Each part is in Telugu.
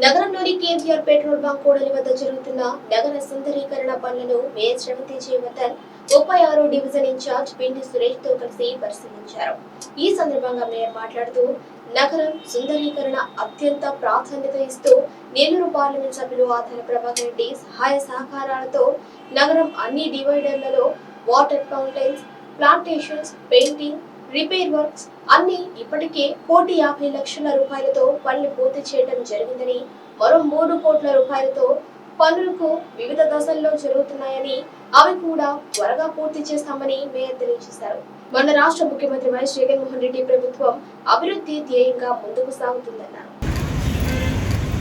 నగరంలోని కేవీఆర్ పెట్రోల్ బంక్ కూడలి వద్ద జరుగుతున్న నగర సుందరీకరణ పనులను మేయర్ శ్రవంతి జయవర్ధన్ ముప్పై ఆరో డివిజన్ ఇన్ఛార్జ్ పిండి సురేష్తో కలిసి పరిశీలించారు. ఈ సందర్భంగా మేయర్ మాట్లాడుతూ నగరం సుందరీకరణ అత్యంత ప్రాధాన్యత ఇస్తూ నెల్లూరు పార్లమెంట్ సభ్యులు ఆధార ప్రభాకర్ రెడ్డి సహాయ సహకారాలతో నగరం అన్ని డివైడర్లలో water fountains plantations painting repair works అన్ని ఇప్పటికే కోటి యాభై లక్షల రూపాయలతో పనులు పూర్తి చేయడం జరిగిందని మరో మూడు కోట్ల రూపాయలతో పనులకు వివిధ దశల్లో జరుగుతున్నాయని అవి కూడా త్వరగా పూర్తి చేస్తామని మేయర్ తెలియజేశారు. మన రాష్ట్ర ముఖ్యమంత్రి వైఎస్ జగన్మోహన్ రెడ్డి ప్రభుత్వం అభివృద్ధి ధ్యేయంగా ముందుకు సాగుతుందన్నారు.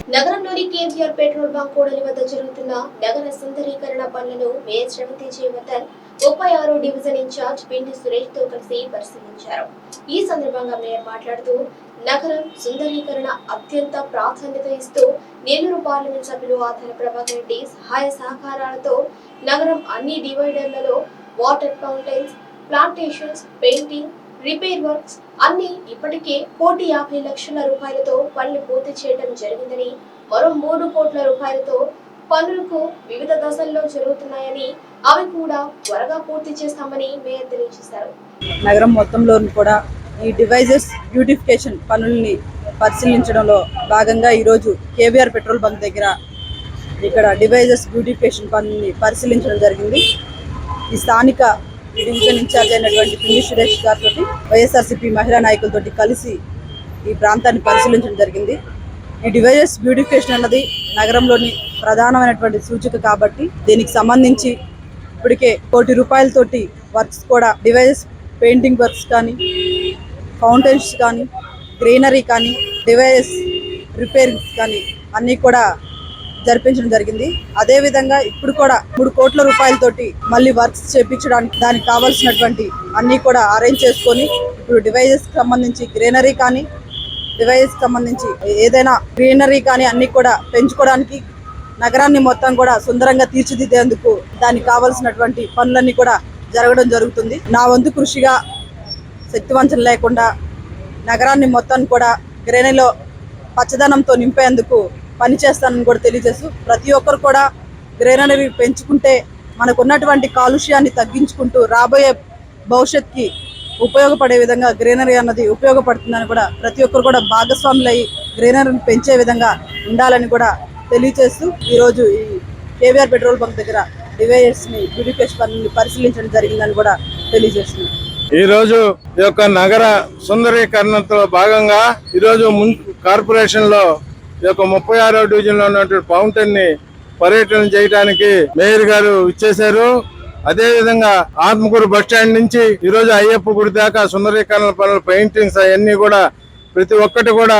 నగరంలోని కేవీఆర్ పెట్రోల్ బంక్ కూడలి వద్ద జరుగుతున్న నగర సుందరీకరణ పనులను మేయర్ శ్రవంతి జయవర్ధన్ ముప్పై ఆరు డివిజన్ ఇన్ఛార్జ్ పిండి సురేష్తో కలిసి పరిశీలించారు. ఈ సందర్భంగా మేయర్ మాట్లాడుతూ నగరం సుందరీకరణ అత్యంత ప్రాధాన్యత ఇస్తూ నెల్లూరు పార్లమెంట్ సభ్యులు ఆధార ప్రభాకర్ రెడ్డి సహాయ సహకారాలతో నగరం అన్ని డివైడర్లలో water fountains plantations painting repair works. అన్ని ఇప్పటికే కోటి యాభై లక్షల రూపాయలతో పనులు పూర్తి చేయడం జరిగిందని మరో మూడు కోట్ల రూపాయలతో పనులకు వివిధ దశల్లో జరుగుతున్నాయని అవి కూడా త్వరగా పూర్తి చేస్తామని మేయర్ తెలియజేశారు. నగరం మొత్తంలో కూడా ఈ డివైజెస్ బ్యూటిఫికేషన్ పనుల్ని పరిశీలించడంలో భాగంగా ఈరోజు కేబీఆర్ పెట్రోల్ బంక్ దగ్గర ఇక్కడ డివైజెస్ బ్యూటిఫికేషన్ పనుల్ని పరిశీలించడం జరిగింది. ఈ స్థానిక డివిజన్ ఇన్ఛార్జ్ అయినటువంటి పిండి సురేష్ గారితో వైఎస్ఆర్సీపీ మహిళా నాయకులతో కలిసి ఈ ప్రాంతాన్ని పరిశీలించడం జరిగింది. ఈ డివైజెస్ బ్యూటిఫికేషన్ అన్నది నగరంలోని ప్రధానమైనటువంటి సూచిక కాబట్టి దీనికి సంబంధించి ఇప్పటికే కోటి రూపాయలతోటి వర్క్స్ కూడా డివైజెస్ పెయింటింగ్ వర్క్స్ కానీ ఫౌంటైన్స్ కానీ గ్రీనరీ కానీ డివైజెస్ రిపేరింగ్స్ కానీ అన్నీ కూడా జరిపించడం జరిగింది. అదే విధంగా ఇప్పుడు కూడా మూడు కోట్ల రూపాయలతోటి మళ్ళీ వర్క్స్ చేపించడానికి దానికి కావాల్సినటువంటి అన్నీ కూడా అరేంజ్ చేసుకొని ఇప్పుడు డివైజెస్ సంబంధించి గ్రీనరీ కానీ డివైజెస్ సంబంధించి ఏదైనా గ్రీనరీ కానీ అన్ని కూడా పెంచుకోవడానికి నగరాన్ని మొత్తం కూడా సుందరంగా తీర్చిదిద్దేందుకు దానికి కావాల్సినటువంటి పనులన్నీ కూడా జరగడం జరుగుతుంది. నా వంతు కృషిగా శక్తివంచన లేకుండా నగరాన్ని మొత్తం కూడా గ్రేనీలో పచ్చదనంతో నింపేందుకు పనిచేస్తానని కూడా తెలియజేస్తూ ప్రతి ఒక్కరు కూడా గ్రేనరీ పెంచుకుంటే మనకు ఉన్నటువంటి కాలుష్యాన్ని తగ్గించుకుంటూ రాబోయే భవిష్యత్తుకి ఉపయోగపడే విధంగా గ్రీనరీ అన్నది ఉపయోగపడుతుందని కూడా ప్రతి ఒక్కరు కూడా భాగస్వాములు అయ్యి గ్రీనరీని పెంచే విధంగా ఉండాలని కూడా తెలియజేస్తూ ఈరోజు ఈ కేవీఆర్ పెట్రోల్ బంక్ దగ్గర డివైజర్స్ని బ్యూటిఫికేషన్ పనులు పరిశీలించడం జరిగిందని కూడా తెలియజేస్తున్నాను ఈరోజు ఈ యొక్క నగర సుందరీకరణతో భాగంగా ఈరోజు ముందు కార్పొరేషన్లో ఈ యొక్క ముప్పై ఆరో డివిజన్లో ఉన్నటువంటి ఫౌంటైన్ని పర్యటన చేయడానికి మేయర్ గారు ఇచ్చేశారు. అదే విధంగా ఆత్మకూరు బస్ స్టాండ్ నుంచి ఈ రోజు అయ్యప్ప గుడి దాకా సుందరీకరణ పనులు పెయింటింగ్స్ అవన్నీ కూడా ప్రతి ఒక్కటి కూడా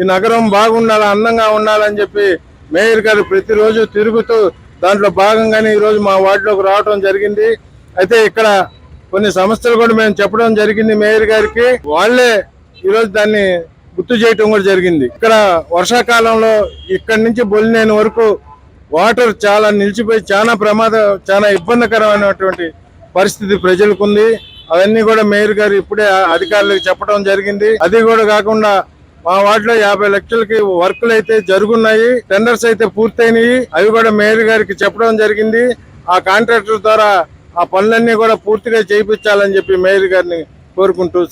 ఈ నగరం బాగుండాలి అందంగా ఉండాలని చెప్పి మేయర్ గారు ప్రతిరోజు తిరుగుతూ దాంట్లో భాగంగానే ఈరోజు మా వార్డులోకి రావడం జరిగింది. అయితే ఇక్కడ కొన్ని సమస్యలు కూడా మేము చెప్పడం జరిగింది మేయర్ గారికి. వాళ్ళే ఈరోజు దాన్ని గుర్తు చేయటం కూడా జరిగింది. ఇక్కడ వర్షాకాలంలో ఇక్కడి నుంచి బొలినేని వరకు వాటర్ చాలా నిలిచిపోయి చాలా ప్రమాద చాలా ఇబ్బందికరమైనటువంటి పరిస్థితి ప్రజలకు ఉంది అవన్నీ కూడా మేయర్ గారు ఇప్పుడే అధికారులకు చెప్పడం జరిగింది. అది కూడా కాకుండా మా వార్డులో యాభై లక్షలకి వర్కులు అయితే జరుగున్నాయి టెండర్స్ అయితే పూర్తయినాయి. అవి కూడా మేయర్ గారికి చెప్పడం జరిగింది. ఆ కాంట్రాక్టర్ ద్వారా ఆ పనులన్నీ కూడా పూర్తిగా చేయించాలని చెప్పి మేయర్ గారిని కోరుకుంటూ